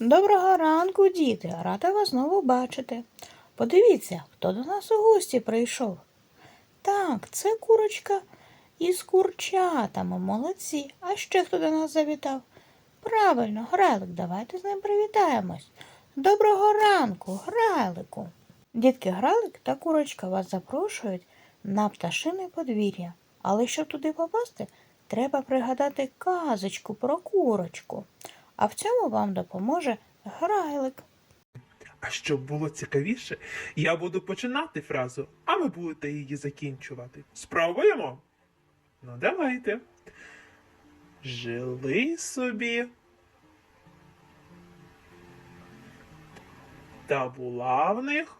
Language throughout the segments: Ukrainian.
Доброго ранку, діти. Рада вас знову бачити. Подивіться, хто до нас у гості прийшов. Так, це курочка із курчатами. Молодці. А ще хто до нас завітав? Правильно, Грайлик, давайте з ним привітаємось. Доброго ранку, Грайлику. Дітки Грайлик та курочка вас запрошують на пташине подвір'я. Але щоб туди попасти, треба пригадати казочку про курочку. А в цьому вам допоможе Грайлик. А щоб було цікавіше, я буду починати фразу, а ви будете її закінчувати. Спробуємо? Ну, давайте. Жили собі. Та була в них.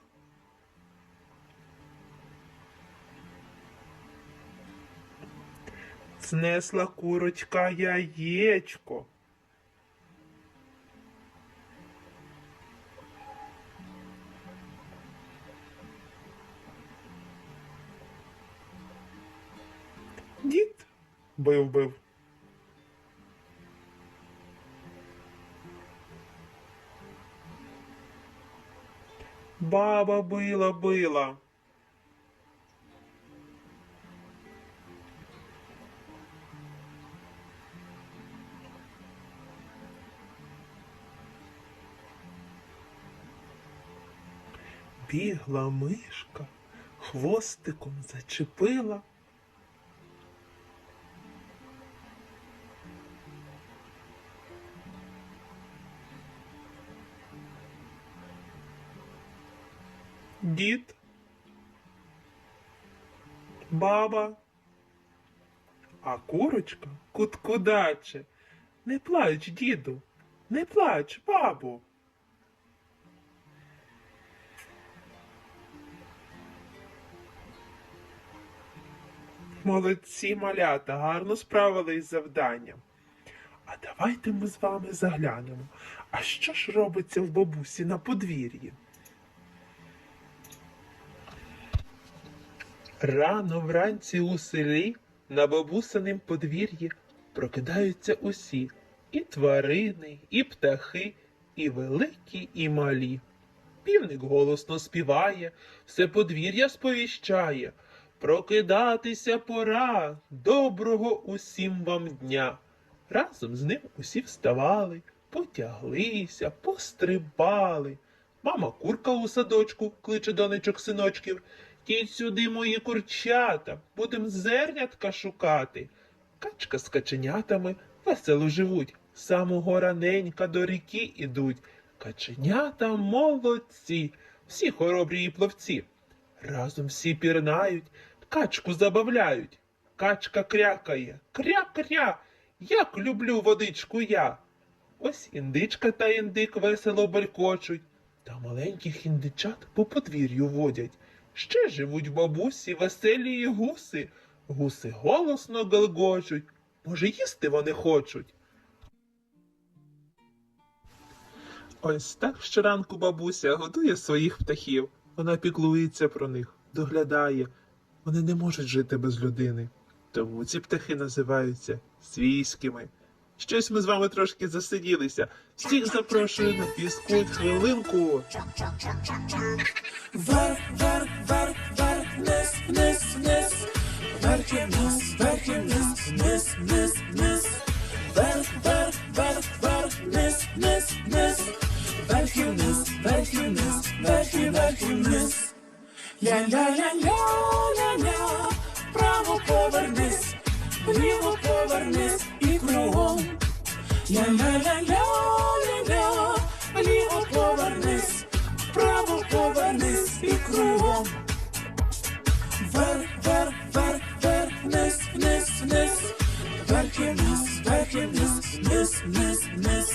Знесла курочка яєчко. Бив бив. Баба била била. Бігла мишка, хвостиком зачепила. Дід, баба, а курочка куткудаче. Не плач, діду, не плач, бабу. Молодці малята, гарно справились з завданням. А давайте ми з вами заглянемо. А що ж робиться в бабусі на подвір'ї? Рано вранці у селі на бабусиним подвір'ї прокидаються усі і тварини, і птахи, і великі, і малі. Півник голосно співає, все подвір'я сповіщає. Прокидатися пора, доброго усім вам дня. Разом з ним усі вставали, потяглися, пострибали. Мама курка у садочку кличе донечок синочків. Тіть сюди мої курчата, будем зернятка шукати. Качка з каченятами весело живуть, самого раненька до ріки ідуть. Каченята молодці, всі хоробрі і пловці. Разом всі пірнають, качку забавляють. Качка крякає, кря-кря, як люблю водичку я. Ось індичка та індик весело балькочуть, та маленьких індичат по подвір'ю водять. Ще живуть бабусі веселі гуси. Гуси голосно галгочуть. Може, їсти вони хочуть. Ось так щоранку бабуся годує своїх птахів. Вона піклується про них, доглядає. Вони не можуть жити без людини. Тому ці птахи називаються свійськими. Щось ми з вами трошки засиділися. Всіх запрошую на фізкульт хвилинку. Вверх, вверх, вверх, вверх, вниз, вниз, вниз. Вверх і вниз, вверх і вниз, вниз, вниз, вниз. Вверх, вверх, вверх, вверх, вниз, вниз, вниз. Вверх і вниз, вниз, вверх. Ля-ля-ля-ля-ля-ля, вправо повернись, вліво повернись і кругом. Ля-ля-ля-ля-ля-ля, вліво повернись, вправо повернись і кругом. Вверх, вверх, вверх, вверх, вниз, вниз, вниз. Вверх і вниз, вверх і вниз, вниз, вниз, вниз.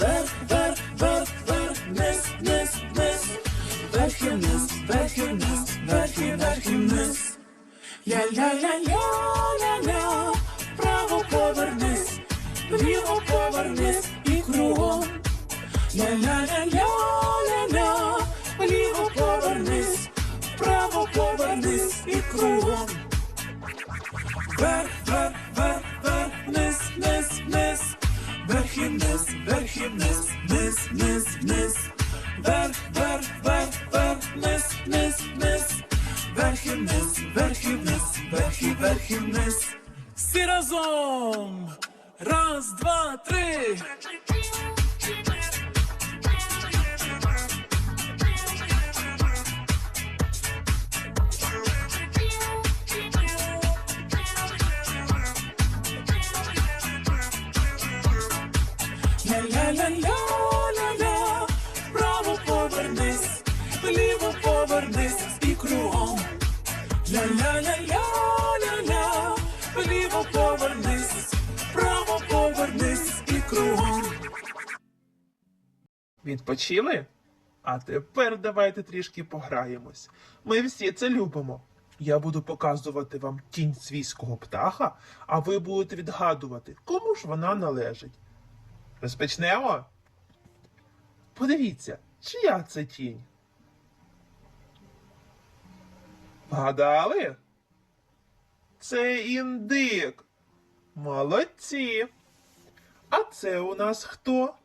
Вверх, вверх, вверх, вверх, вниз, вниз, вниз. Ля-ля-ля-ля-ля-ля, вліво повернись, вправо повернись і кругом. Вверх, вверх, вверх, вверх, вниз, вниз, вниз. Вверх і вниз, вверх і вниз, вниз, вниз, Ля-ля-ля-ля-ля-ля, вправо повернись, вліво повернись і кругом. Ля-ля-ля-ля-ля-ля, вліво повернись, вправо повернись і кругом. Відпочили? А тепер давайте трішки пограємось. Ми всі це любимо. Я буду показувати вам тінь свійського птаха, а ви будете відгадувати, кому ж вона належить. Розпочнемо? Подивіться, чия це тінь? Вгадали? Це індик. Молодці. А це у нас хто?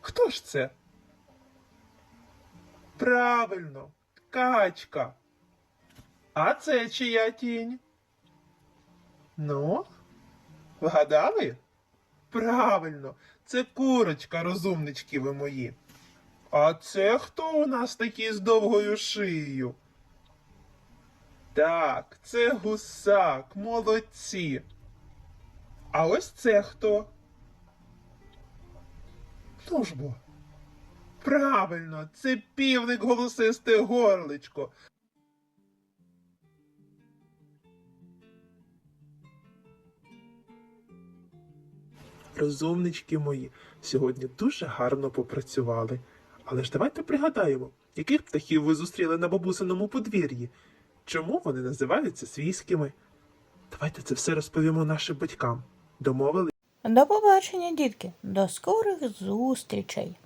Хто ж це? Правильно, качка. А це чия тінь? Ну, вгадали? Правильно, це курочка, розумнички ви мої. А це хто у нас такий з довгою шиєю? Так, це гусак, молодці. А ось це хто? Ну ж бо. Правильно, це півник голосисте горличко. Розумнички мої, сьогодні дуже гарно попрацювали. Але ж давайте пригадаємо, яких птахів ви зустріли на бабусиному подвір'ї? Чому вони називаються свійськими? Давайте це все розповімо нашим батькам. Домовились? До побачення, дітки, до скорих зустрічей!